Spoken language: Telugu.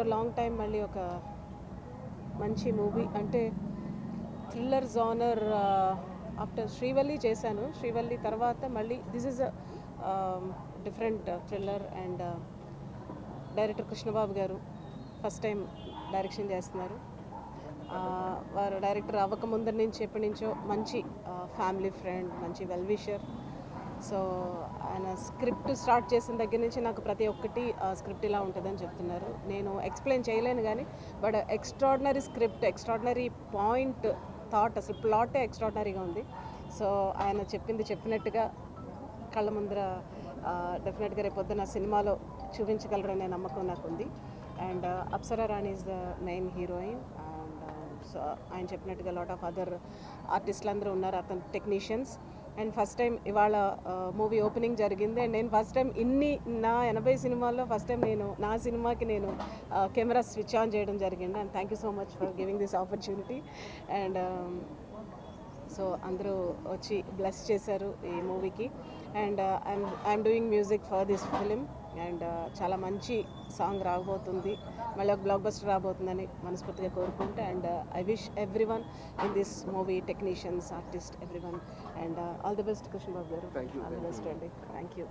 ఆఫ్టర్ లాంగ్ టైం మళ్ళీ ఒక మంచి మూవీ. అంటే థ్రిల్లర్ జానర్ ఆఫ్టర్ శ్రీవల్లి చేశాను. శ్రీవల్లి తర్వాత మళ్ళీ this is different thriller and director Krishnababu garu first time direction చేస్తున్నారు. వారు డైరెక్టర్ అవ్వకముందరి నుంచి ఎప్పటి నుంచో మంచి ఫ్యామిలీ ఫ్రెండ్ మంచి వెల్విషర్ సో ఆయన స్క్రిప్ట్ స్టార్ట్ చేసిన దగ్గర నుంచి నాకు ప్రతి ఒక్కటి స్క్రిప్ట్ ఇలా ఉంటుందని చెప్తున్నారు. నేను ఎక్స్ప్లెయిన్ చేయలేను కానీ but extraordinary script extraordinary point thought అసలు ప్లాటే ఎక్స్ట్రాడినరీగా ఉంది. సో ఆయన చెప్పింది చెప్పినట్టుగా కళ్ళ ముందర డెఫినెట్గా రేపొద్దు నా సినిమాలో చూపించగలరనే నమ్మకం నాకు ఉంది and Apsara Rani is the main heroine and so ఆయన చెప్పినట్టుగా లాట్ ఆఫ్ అదర్ ఆర్టిస్టులు అందరూ ఉన్నారు అతను టెక్నీషియన్స్ అండ్ ఫస్ట్ టైం ఇవాళ మూవీ ఓపెనింగ్ జరిగింది. అండ్ నేను ఫస్ట్ టైం ఇన్ని నా ఎనభై సినిమాల్లో ఫస్ట్ టైం నేను నా సినిమాకి నేను కెమెరా స్విచ్ ఆన్ చేయడం జరిగింది. And thank you so much for giving this opportunity. And so అందరూ వచ్చి బ్లెస్ చేశారు ఈ మూవీకి. And I'm I'm doing music for this film and చాలా మంచి సాంగ్ రాబోతుంది. మళ్ళీ ఒక బ్లాక్ బస్టర్ రాబోతుందని మనస్ఫూర్తిగా కోరుకుంటే and I wish everyone in this movie technicians artist everyone and all the best Krishna Babu garu. All the best అండి థ్యాంక్ యూ